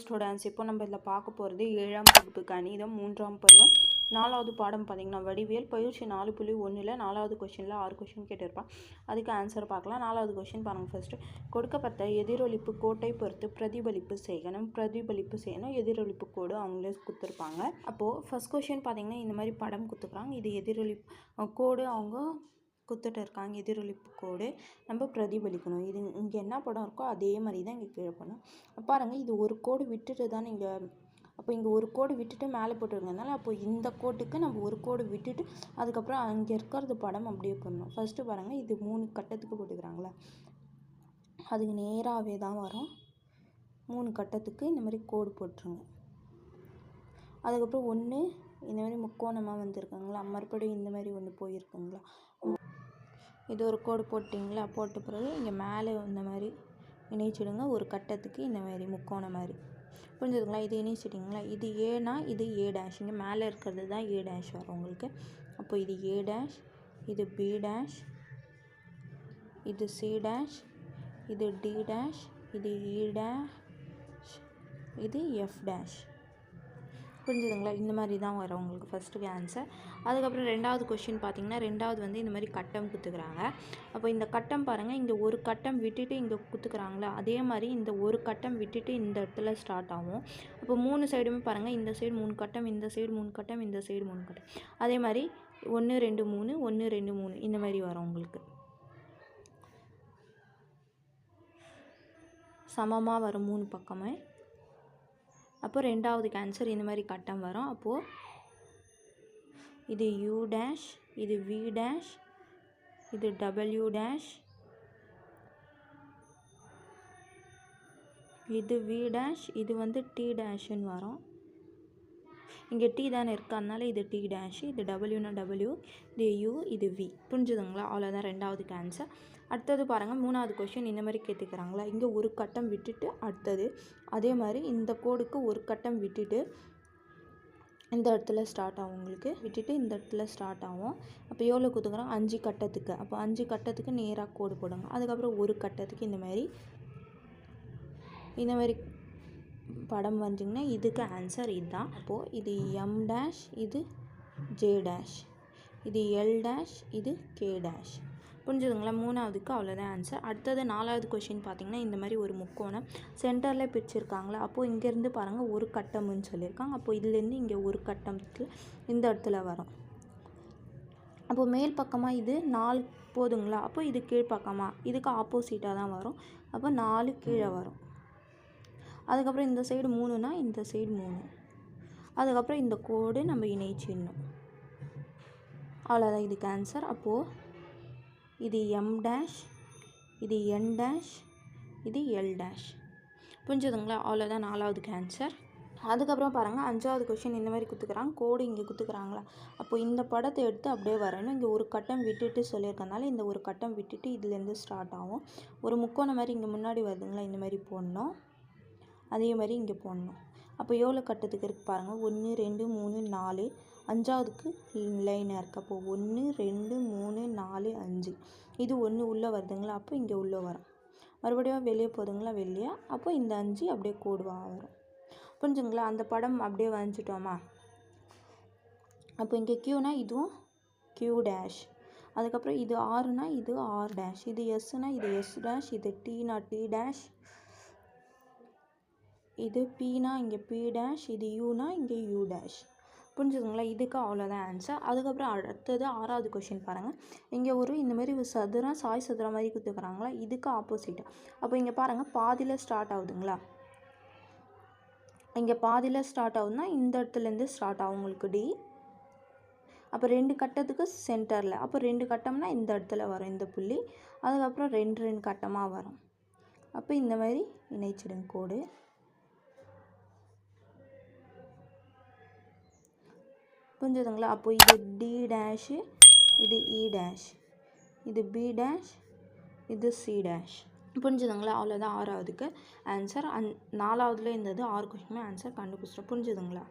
Students இப்போ நம்ம இதில் பார்க்க போகிறது ஏழாம் வகுப்பு கணிதம் மூன்றாம் பருவம். நாலாவது பாடம் பார்த்தீங்கன்னா வடிவியல் பயிற்சி நாலு புள்ளி ஒன்றில் நாலாவது கொஷினில் ஆறு கொஷின் கேட்டிருப்பான். அதுக்கு ஆன்சர் பார்க்கலாம். நாலாவது கொஷின் பாருங்கள் ஃபஸ்ட்டு கொடுக்கப்பட்ட எதிரொலிப்பு கோட்டை பொறுத்து பிரதிபலிப்பு செய்யணும் பிரதிபலிப்பு செய்யணும் எதிரொலிப்பு கோடு அவங்களே கொடுத்துருப்பாங்க. அப்போது ஃபஸ்ட் கொஷின் பார்த்தீங்கன்னா இந்த மாதிரி படம் கொடுத்துருக்காங்க. இது எதிரொலிப்பு கோடு அவங்க குத்துட்டு இருக்காங்க எதிரொலிப்பு கோடு நம்ம பிரதிபலிக்கணும். இது இங்கே என்ன படம் இருக்கோ அதே மாதிரி தான் இங்கே கீழே பண்ணணும் பாருங்கள் இது ஒரு கோடு விட்டுட்டு தான் இங்கே அப்போ இங்கே ஒரு கோடு விட்டுட்டு மேலே போட்டுருக்கனால அப்போ இந்த கோட்டுக்கு நம்ம ஒரு கோடு விட்டுட்டு அதுக்கப்புறம் அங்கே இருக்கிறது படம் அப்படியே பண்ணணும் ஃபஸ்ட்டு பாருங்கள் இது மூணு கட்டத்துக்கு போட்டுக்கிறாங்களே. அதுக்கு நேராகவே தான் வரும். மூணு கட்டத்துக்கு இந்த மாதிரி கோடு போட்டுருங்க. அதுக்கப்புறம் ஒன்று இந்த மாதிரி முக்கோணமாக வந்திருக்குங்களா? மறுபடியும் இந்த மாதிரி ஒன்று போயிருக்குங்களா? இது ஒரு கோடு போட்டிங்களா? போட்ட பிறகு இங்கே மேலே இந்த மாதிரி இணைச்சிடுங்க. ஒரு கட்டத்துக்கு இந்த மாதிரி முக்கோணம் மாதிரி. புரிஞ்சுதுங்களா? இது இணைச்சிட்டிங்களா? இது ஏனா இது ஏ டேஷ் இங்கே மேலே இருக்கிறது தான் ஏ டேஷ் வரும் உங்களுக்கு. அப்போ இது ஏ டேஷ் இது பி டேஷ் இது சி டேஷ் இது டி டேஷ் இது e இ டேஷ் இது எஃப் டேஷ் புரிஞ்சுதுங்களா? இந்த மாதிரி தான் வரும் உங்களுக்கு ஃபஸ்ட்டு ஆன்சர் அதுக்கப்புறம் ரெண்டாவது கொஷின் பார்த்தீங்கன்னா ரெண்டாவது வந்து இந்த மாதிரி கட்டம் குத்துக்கிறாங்க. அப்போ இந்த கட்டம் பாருங்கள் இங்கே ஒரு கட்டம் விட்டுட்டு இங்கே குத்துக்கிறாங்களா? அதே மாதிரி இந்த ஒரு கட்டம் விட்டுட்டு இந்த இடத்துல ஸ்டார்ட் ஆகும். அப்போ மூணு சைடுமே பாருங்கள் இந்த சைடு மூணு கட்டம் இந்த சைடு மூணு கட்டம் இந்த சைடு மூணு கட்டம். அதே மாதிரி ஒன்று ரெண்டு மூணு ஒன்று ரெண்டு மூணு இந்த மாதிரி வரும் உங்களுக்கு. சமமாக வரும் மூணு பக்கமே. அப்போ ரெண்டாவது கேன்சர் இந்த மாதிரி கட்டம் வரும். அப்போது இது யூ டேஷ் இது வி டேஷ் இது டபிள்யூ டேஷ் இது வி டேஷ் இது வந்து டி டேஷுன்னு வரும். இங்கே டி தானே இருக்கு. அதனால இது டி டேஷ் இது டபிள்யூனா டபிள்யூ இது யூ இது வி புரிஞ்சுதுங்களா? அவ்வளோதான் ரெண்டாவது ஆன்சர் அடுத்தது பாருங்கள் மூணாவது கொஷின் இந்த மாதிரி கேட்டுக்கிறாங்களா? இங்கே ஒரு கட்டம் விட்டுட்டு அடுத்தது. அதே மாதிரி இந்த கோடுக்கு ஒரு கட்டம் விட்டுட்டு இந்த இடத்துல ஸ்டார்ட் ஆகும். உங்களுக்கு விட்டுட்டு இந்த இடத்துல ஸ்டார்ட் ஆகும். அப்போ எவ்வளோ கொடுத்துக்குறோம் அஞ்சு கட்டத்துக்கு. அப்போ அஞ்சு கட்டத்துக்கு நேராக கோடு போடுங்க. அதுக்கப்புறம் ஒரு கட்டத்துக்கு இந்த மாதிரி இந்த மாதிரி படம் வந்தீங்கன்னா இதுக்கு ஆன்சர் இதுதான் அப்போது இது எம் டேஷ் இது ஜே டேஷ் இது எல் டேஷ் இது கே டேஷ் புரிஞ்சுதுங்களா? மூணாவதுக்கு அவ்வளோதான் ஆன்சர் அடுத்தது நாலாவது கொஷின் பார்த்தீங்கன்னா இந்த மாதிரி ஒரு முக்கோணம். சென்டரில் பிரிச்சிருக்காங்களா? அப்போது இங்கேருந்து பாருங்கள் ஒரு கட்டம்னு சொல்லியிருக்காங்க. அப்போது இதுலேருந்து இங்கே ஒரு கட்டத்தில் இந்த இடத்துல வரும். அப்போது மேல் பக்கமாக இது நாலு போதுங்களா? அப்போ இது கீழ்ப்பக்கமாக இதுக்கு ஆப்போசிட்டாக தான் வரும். அப்போ நாலு கீழே வரும். அதுக்கப்புறம் இந்த சைடு மூணுனா இந்த சைடு மூணு. அதுக்கப்புறம் இந்த கோடு நம்ம இணைச்சிடணும். அவ்வளோதான் இதுக்கு ஆன்சர் அப்போது இது எம் டேஷ் இது என் டேஷ் இது எல் டேஷ் புரிஞ்சுதுங்களா? அவ்வளோதான் நாலாவதுக்கு ஆன்சர் அதுக்கப்புறம் பாருங்கள் அஞ்சாவது கொஷின் இந்த மாதிரி குத்துக்கிறாங்க கோடு இங்கே குத்துக்கிறாங்களா? அப்போ இந்த படத்தை எடுத்து அப்படியே வரணும். இங்கே ஒரு கட்டம் விட்டுட்டு சொல்லியிருக்கனால இந்த ஒரு கட்டம் விட்டுட்டு இதுலேருந்து ஸ்டார்ட் ஆகும். ஒரு முக்கோணம் மாதிரி இங்கே முன்னாடி வருதுங்களா இந்த மாதிரி போடணும். அதே மாதிரி இங்கே போடணும். அப்போ எவ்வளோ கட்டத்துக்கு இருக்குது பாருங்கள் ஒன்று ரெண்டு மூணு நாலு. அஞ்சாவதுக்கு லைனாக இருக்குது அப்போ ஒன்று ரெண்டு மூணு நாலு அஞ்சு. இது ஒன்று உள்ளே வருதுங்களா? அப்போ இங்கே உள்ளே வரும். மறுபடியும் வெளியே போதுங்களா? வெளியே. அப்போ இந்த அஞ்சு அப்படியே கூடுவாக வரும். புரிஞ்சுங்களா? அந்த படம் அப்படியே வரைஞ்சிட்டோமா? அப்போ இங்கே க்யூனா இதுவும் க்யூ டேஷ் அதுக்கப்புறம் இது ஆறுனா இது ஆர் டேஷ் இது எஸ்னா இது எஸ் டேஷ் இது டீனா டி டேஷ் இது பீனா இங்கே பி டேஷ் இது யூனா இங்கே யூ டேஷ் புரிஞ்சுதுங்களா? இதுக்கு அவ்வளோதான் ஆன்சர் அதுக்கப்புறம் அடுத்தது ஆறாவது கொஷின் பாருங்கள் இங்கே ஒரு இந்த மாதிரி ஒரு சதுரம் சாய் சதுரம் மாதிரி கொடுத்துக்கிறாங்களா இதுக்கு ஆப்போசிட் அப்போ இங்கே பாருங்கள் பாதியில் ஸ்டார்ட் ஆகுதுங்களா? இங்கே பாதியில் ஸ்டார்ட் ஆகுதுன்னா இந்த இடத்துலேருந்து ஸ்டார்ட் ஆகும் உங்களுக்கு டி அப்போ ரெண்டு கட்டத்துக்கு சென்டரில் அப்போ ரெண்டு கட்டம்னா இந்த இடத்துல வரும் இந்த புள்ளி. அதுக்கப்புறம் ரெண்டு ரெண்டு கட்டமாக வரும். அப்போ இந்த மாதிரி இணைச்சிடுங்க கோடு புரிஞ்சுதுங்களா? அப்போ இது டி டேஷு இது e இ டேஷ் இது பி டேஷ் இது சி டேஷ் புரிஞ்சுதுங்களா? அவ்வளோதான் ஆறாவதுக்கு ஆன்சர் அந் நாலாவதுல இருந்தது ஆறு கொஷினுமே ஆன்சர் கண்டுபிடிச்சிட்டோம். புரிஞ்சுதுங்களா?